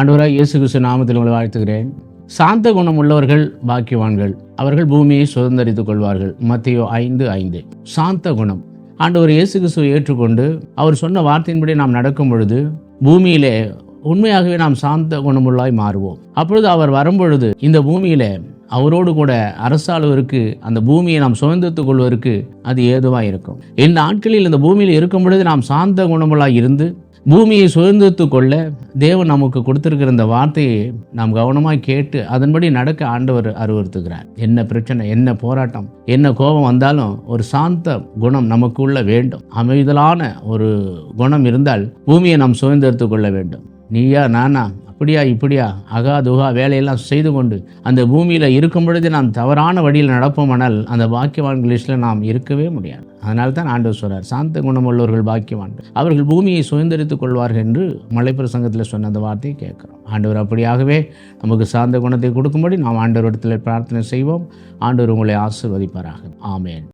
ஆண்டவராக இயேசு கிறிஸ்து நாமத்தில் உங்களை வாழ்த்துகிறேன். சாந்த குணம் உள்ளவர்கள் பாக்கியவான்கள். அவர்கள் பூமியை சுதந்திரித்துக் கொள்வார்கள். மத்தியோ ஐந்து ஐந்து. சாந்த குணம். ஆண்டவர் இயேசு கிறிஸ்துவை ஏற்றுக்கொண்டு அவர் சொன்ன வார்த்தையின்படி நாம் நடக்கும் பொழுது பூமியிலே உண்மையாகவே நாம் சாந்த குணமுள்ளாய் மாறுவோம். அப்பொழுது அவர் வரும்பொழுது இந்த பூமியில அவரோடு கூட அரசாளுவதற்கு அந்த பூமியை நாம் சுதந்திரத்துக் கொள்வதற்கு அது ஏதுவாக இருக்கும். இந்த ஆட்களில் இந்த பூமியில் இருக்கும் பொழுது நாம் சாந்த குணமுள்ளாய் இருந்து பூமியை சுதந்திரத்துக் கொள்ள தேவன் நமக்கு கொடுத்துருக்கிற இந்த வார்த்தையை நாம் கவனமாக கேட்டு அதன்படி நடக்க ஆண்டவர் அறிவுறுத்துகிறார். என்ன பிரச்சனை என்ன போராட்டம் என்ன கோபம் வந்தாலும் ஒரு சாந்த குணம் நமக்குள்ள வேண்டும். அமைதலான ஒரு குணம் இருந்தால் பூமியை நாம் சுதந்திரத்துக் கொள்ள வேண்டும். நீயா நானா அப்படியா இப்படியா? அகா துகா வேலையெல்லாம் செய்து கொண்டு அந்த பூமியில் இருக்கும் பொழுது நாம் தவறான வழியில் நடப்போமானால் அந்த பாக்கியவான் லிஸ்ட்டில் நாம் இருக்கவே முடியாது. அதனால தான் ஆண்டு சொல்கிறார் சாந்த குணமுள்ளவர்கள் பாக்கியவான்கள். அவர்கள் பூமியை சுதந்திரித்துக் கொள்வார்கள் என்று மலைப்பிரசங்கத்தில் சொன்ன அந்த வார்த்தையை கேட்குறோம். ஆண்டவர் அப்படியாகவே நமக்கு சார்ந்த குணத்தை கொடுக்கும்படி நாம் ஆண்டவரிடத்தில் பிரார்த்தனை செய்வோம். ஆண்டவர் உங்களை ஆசிர்வதிப்பாராக. ஆமேன்.